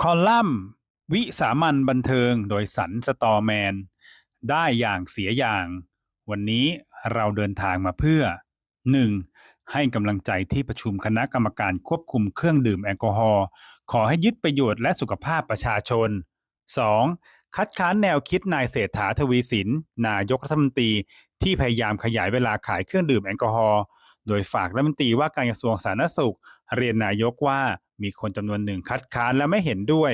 คอลัมน์ วิสามันบันเทิงโดยสันสตอแมน ได้อย่างเสียอย่าง วันนี้เราเดินทางมาเพื่อ 1. ให้กำลังใจที่ประชุมคณะกรรมการควบคุมเครื่องดื่มแอลกอฮอล์ขอให้ยึดประโยชน์และสุขภาพประชาชน 2. คัดค้านแนวคิดนายเศรษฐาทวีสิน นายกรัฐมนตรีที่พยายามขยายเวลาขายเครื่องดื่มแอลกอฮอล์ โดยฝากรัฐมนตรีว่าการกระทรวงสาธารณสุข เรียนนายกว่ามีคนจำนวนหนึ่งคัดค้านและไม่เห็นด้วย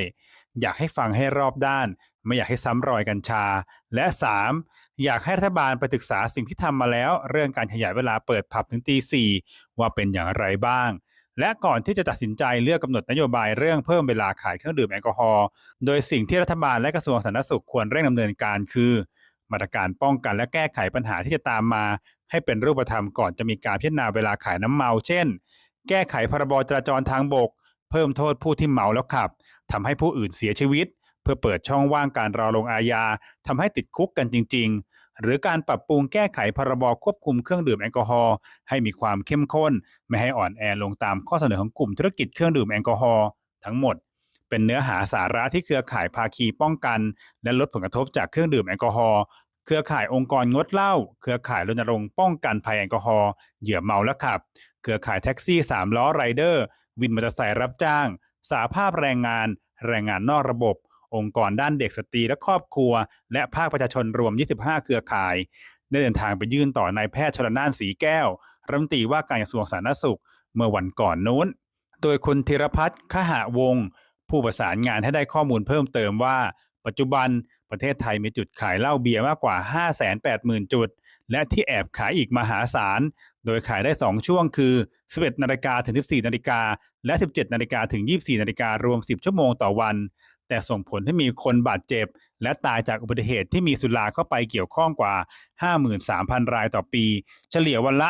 อยากให้ฟังให้รอบด้าน ไม่อยากให้ซ้ำรอยกัญชา และ 3. อยากให้รัฐบาลไปศึกษาสิ่งที่ทำมาแล้ว เรื่องการขยายเวลาเปิดผับถึงตีสี่ว่าเป็นอย่างไรบ้างและก่อนที่จะตัดสินใจเลือกกำหนดนโยบายเรื่องเพิ่มเวลาขายเครื่องดื่มแอลกอฮอล์ โดยสิ่งที่รัฐบาลและกระทรวงสาธารณสุขควรเร่งดำเนินการคือ มาตรการป้องกันและแก้ไขปัญหาที่จะตามมา ให้เป็นรูปธรรมก่อนจะมีการพิจารณาเวลาขายน้ำเมา เช่น แก้ไขพรบจราจรทางบก เพิ่มโทษผู้ที่เมาแล้วขับทำให้ผู้อื่นเสียชีวิต เพื่อเปิดช่องว่างการรอลงอาญาทำให้ติดคุกกันจริง ๆ หรือการปรับปรุงแก้ไขพรบควบคุมเครื่องดื่มแอลกอฮอล์ให้มีความเข้มข้น ไม่ให้อ่อนแอลงตามข้อเสนอของกลุ่มธุรกิจเครื่องดื่มแอลกอฮอล์ทั้งหมดเป็นเนื้อหาสาระที่เครือข่ายภาคีป้องกัน และลดผลกระทบจากเครื่องดื่มแอลกอฮอล์ เครือข่ายองค์กรงดเหล้า เครือข่ายรณรงค์ป้องกันภัยแอลกอฮอล์เหยื่อเมาแล้วขับ เครือข่ายแท็กซี่สามล้อไรเดอร์ วินมอเตอร์ไซค์รับจ้าง สาภาพแรงงาน แรงงานนอกระบบ องค์กรด้านเด็กสตรีและครอบครัว และภาคประชาชนรวม 25 เครือข่ายได้เดินทางไปยื่นต่อนายแพทย์ชลนานสีแก้ว รัฐมนตรีว่าการกระทรวงสาธารณสุข เมื่อวันก่อนนู้น โดยคุณธีรพัฒน์ขหวงศ์ผู้ประสานงานให้ได้ข้อมูลเพิ่มเติมว่า ปัจจุบัน ประเทศไทยมีจุดขายเหล้าเบียร์มากกว่า 580,000 จุด และที่แอบขายอีกมหาศาล โดยขายได้ 2 ช่วงคือ 11นาฬิกาถึง 14นาฬิกาและ 17นาฬิกาถึง 24นาฬิการวม 10 ชั่วโมงต่อวัน แต่ส่งผลให้มีคนบาดเจ็บ และตายจากอุบัติเหตุที่มีสุราเข้าไปเกี่ยวข้องกว่า 53,000 รายต่อปี เฉลี่ยวันละ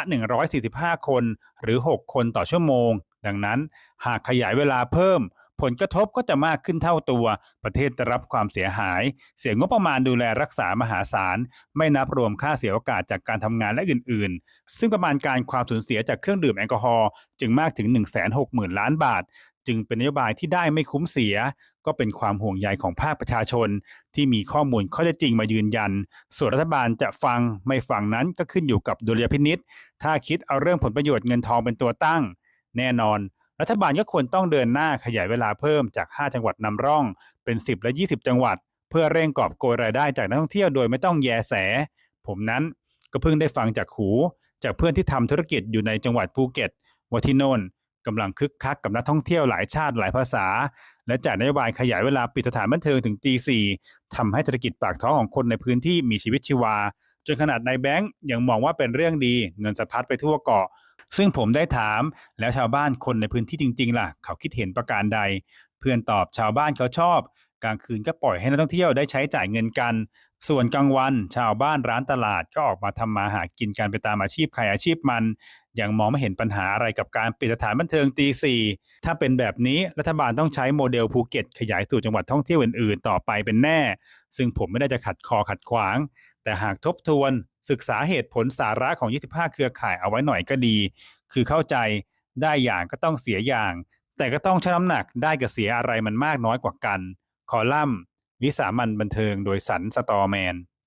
145 คน หรือ 6 คนต่อชั่วโมง ดังนั้น หากขยายเวลาเพิ่ม ผลกระทบก็จะมากขึ้นเท่าตัว ประเทศจะรับความเสียหาย เสียงบประมาณดูแลรักษามหาศาล ไม่นับรวมค่าเสียโอกาสจากการทำงานและอื่น ๆ ซึ่งประมาณการความสูญเสียจากเครื่องดื่มแอลกอฮอล์จึงมากถึง 160,000 ล้านบาท จึงเป็นนโยบายที่ได้ไม่คุ้มเสีย ก็เป็นความห่วงใยของภาคประชาชน ที่มีข้อมูลข้อเท็จจริงมายืนยัน ส่วนรัฐบาลจะฟังไม่ฟังนั้นก็ขึ้นอยู่กับดุลยพินิษถ้าคิดเอาเรื่องผลประโยชน์เงินทองเป็นตัวตั้ง แน่นอน รัฐบาลก็ควรต้องเดินหน้าขยายเวลาเพิ่มจาก 5 จังหวัดนำร่องเป็น 10 และ 20 จังหวัด เพื่อเร่งกอบโกยรายได้จากนักท่องเที่ยวโดยไม่ต้องแยแส ผมนั้นก็เพิ่งได้ฟังจากหู จากเพื่อนที่ทำธุรกิจอยู่ในจังหวัดภูเก็ตว่าที่โน่นกำลังคึกคักกับนักท่องเที่ยวหลายชาติหลายภาษา และจากนโยบายขยายเวลาปิดสถานบันเทิงถึงตีสี่ทำให้เศรษฐกิจปากท้องของคนในพื้นที่มีชีวิตชีวา จนขนาดนายแบงก์ยังมองว่าเป็นเรื่องดี เงินสะพัดไปทั่วเกาะ ซึ่งผมได้ถามแล้วชาวบ้านคนในพื้นที่จริง ๆ ล่ะ เขาคิดเห็นประการใด เพื่อนตอบชาวบ้านเขาชอบ กลางคืนก็ปล่อยให้นักท่องเที่ยวได้ใช้จ่ายเงินกัน ส่วนกลางวัน ชาวบ้านร้านตลาดก็ออกมาทำมาหากินกันไปตามอาชีพใครอาชีพมันยังมองไม่เห็นปัญหาอะไรกับการปิดสถานบันเทิงตีสี่ถ้าเป็นแบบนี้รัฐบาลต้องใช้โมเดลภูเก็ตขยายสู่จังหวัดท่องเที่ยวอื่นๆ ต่อไปเป็นแน่ ซึ่งผมไม่ได้จะขัดคอขัดขวาง แต่หากทบทวนศึกษาเหตุผลสาระของ 25 เครือข่ายเอาไว้หน่อยก็ดี คือเข้าใจได้อย่างก็ต้องเสียอย่าง แต่ก็ต้องชั่งน้ำหนักได้กับเสียอะไรมันมากน้อยกว่ากัน คอลัมน์ วิสามันบันเทิงโดยสันสตอแมน